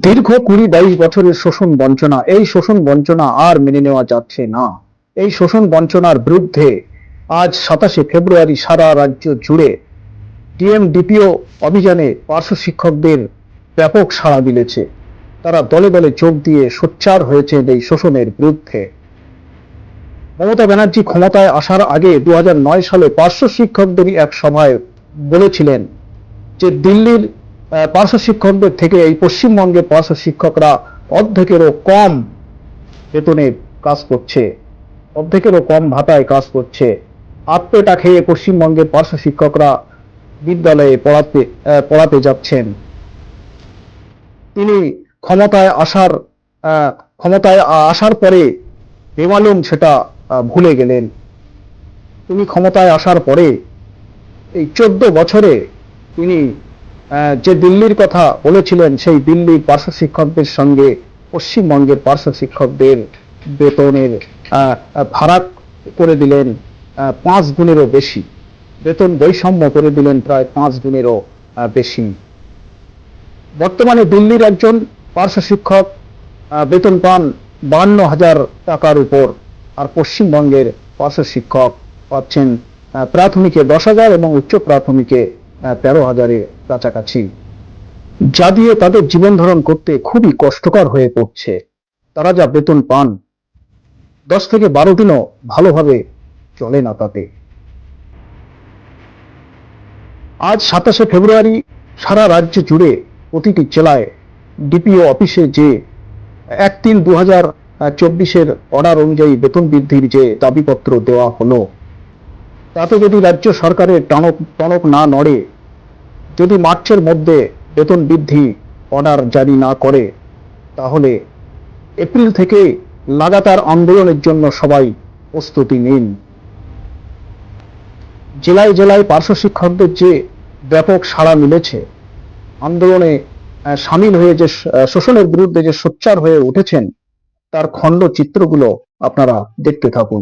দীর্ঘ কুড়ি বাইশ বছরের শোষণ বঞ্চনা, এই শোষণ বঞ্চনা আর মেনে নেওয়া যাচ্ছে না। এই শোষণ বঞ্চনার বিরুদ্ধে আজ সাতাশে ফেব্রুয়ারি সারা রাজ্য জুড়ে ডিএমডিপিও অভিযানে পার্শ্ব শিক্ষকদের ব্যাপক সাড়া মিলেছে। তারা দলে দলে যোগ দিয়ে সোচ্চার হয়েছেন এই শোষণের বিরুদ্ধে। মমতা ব্যানার্জি ক্ষমতায় আসার আগে দু হাজার নয় সালে পার্শ্ব শিক্ষকদেরই এক সভায় বলেছিলেন যে দিল্লির পার্শ্ব শিক্ষকদের থেকে এই পশ্চিমবঙ্গের পার্শ্ব শিক্ষকরা অর্ধেকেরও কম বেতনে কাজ করছে, অর্ধেকেরও কম ভাতায় কাজ করছে। আত্মেটা খেয়ে পশ্চিমবঙ্গের পার্শ্ব শিক্ষকরা বিদ্যালয়ে পড়াতে পড়াতে যাচ্ছেন। তিনি ক্ষমতায় আসার ক্ষমতায় আসার পরে বেমালুম সেটা ভুলে গেলেন। তিনি ক্ষমতায় আসার পরে এই চোদ্দ বছরে তিনি যে দিল্লির কথা বলেছিলেন, সেই দিল্লির পার্শ্ব শিক্ষকদের সঙ্গে পশ্চিমবঙ্গের পার্শ্ব শিক্ষকদের বেতনের ভাড়া করে দিলেন পাঁচ গুণেরও বেশি। বেতন বৈষম্য করে দিলেন প্রায় পাঁচ গুণেরও বেশি। বর্তমানে দিল্লির একজন পার্শ্ব শিক্ষক বেতন পান বান্ন হাজার টাকার উপর, আর পশ্চিমবঙ্গের পার্শ্ব শিক্ষক পাচ্ছেন প্রাথমিকে দশ হাজার এবং উচ্চ প্রাথমিকে তেরো হাজারের কাছাকাছি। যা দিয়ে তাদের জীবন ধারণ করতে খুবই কষ্টকর হয়ে পড়ছে। তারা যা বেতন পান, দশ থেকে বারো দিনও ভালোভাবে চলে না তাতে। আজ সাতাশে ফেব্রুয়ারি সারা রাজ্য জুড়ে প্রতিটি জেলায় ডিপিও অফিসে যে এক তিন দু হাজার চব্বিশের অর্ডার অনুযায়ী বেতন বৃদ্ধির যে দাবিপত্র দেওয়া হলো, তাতে যদি রাজ্য সরকারের টনক টনক না নড়ে যদি মার্চের মধ্যে বেতন বৃদ্ধি অর্ডার জারি না করে, তাহলে এপ্রিল থেকে লাগাতার আন্দোলনের জন্য সবাই প্রস্তুতি নিন। জেলায় জেলায় পার্শ্ব শিক্ষকদের যে ব্যাপক সাড়া মিলেছে, আন্দোলনে সামিল হয়ে যে শোষণের বিরুদ্ধে যে সোচ্চার হয়ে উঠেছেন, তার খণ্ড চিত্রগুলো আপনারা দেখতে থাকুন।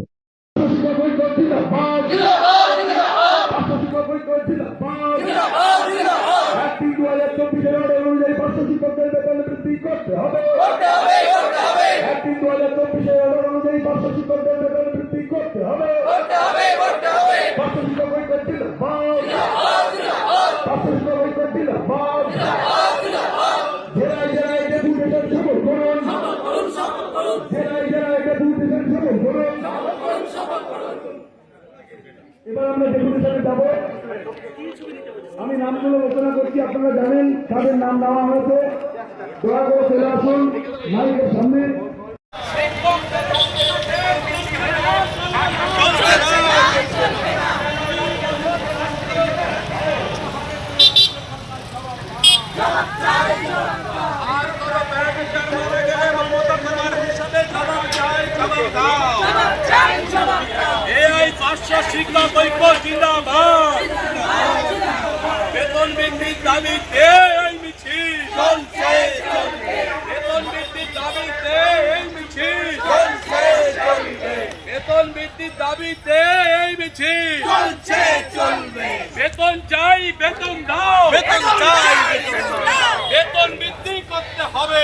জেলায় জেলায় ডেপুটেশন সফল করুন জেলায় জেলায় ডেপুটেশন সফল করুন এবার আমরা ডেপুটেশনে যাব আমি নামগুলো ঘোষণা করছি আপনারা জানেন তাদের নাম নেওয়া হয়েছে। দয়া করে চলে আসুন মাইকের সামনে এই পাঁচশো জিন্দাবাদ বেতন বৃদ্ধির দাবিতে এই মিছিল চলছে বেতন বৃদ্ধির দাবিতে এই মিছিল চলছে বৃদ্ধির দাবিতে এই মিছিল চলছে চলবে বেতন চাই বেতন দাও বেতন চাই বেতন দাও বেতন বৃদ্ধি করতে হবে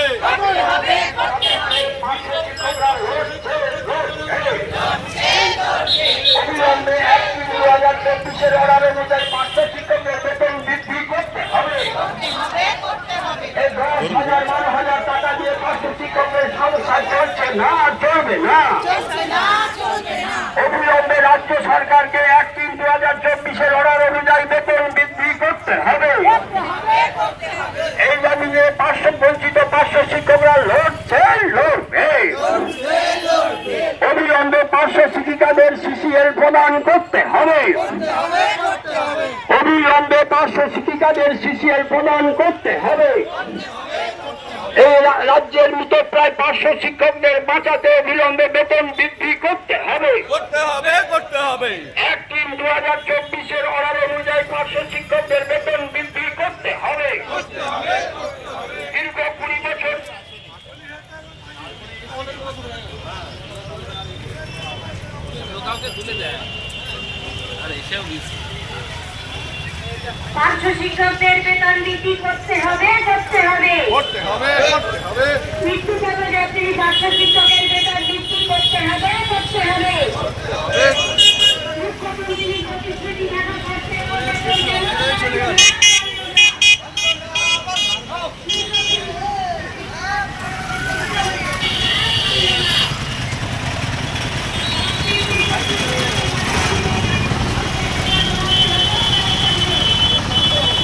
অবিলম্বে এক তিন দু হাজার চব্বিশের অর্ডার অনুযায়ী পাঁচশো শিক্ষকের বেতন বৃদ্ধি করতে হবে এই দশ হাজার বারো হাজার টাকা দিয়ে পাঁচশো শিক্ষকের সমস্যা চলছে না চলবে না অবিলম্বে রাজ্য সরকারকে এক তিন দু হাজার চব্বিশের অর্ডার অনুযায়ী বেতন বৃদ্ধি করতে হবে। এই দাবিতে পাঁচশো বঞ্চিত পাঁচশো শিক্ষকরা লড়ছে, লড়বে। অবিলম্বে পার্শ্ব শিক্ষিকাদের সিসিএল প্রদান করতে হবে। অবিলম্বে পার্শ্ব শিক্ষিকাদের সিসিএল প্রদান করতে হবে। এই রাজ্যের মৃত প্রায় পাঁচশো শিক্ষকদের বাঁচাতে অবিলম্বে বেতন বৃদ্ধি করতে হবে। পার্শ্ব শিক্ষকদের বেতন বৃদ্ধি করতে হবে করতে হবে। করতে হবে করতে হবে। মৃত্যু ছাত্রছাত্রী করতে হবে। করতে হবে।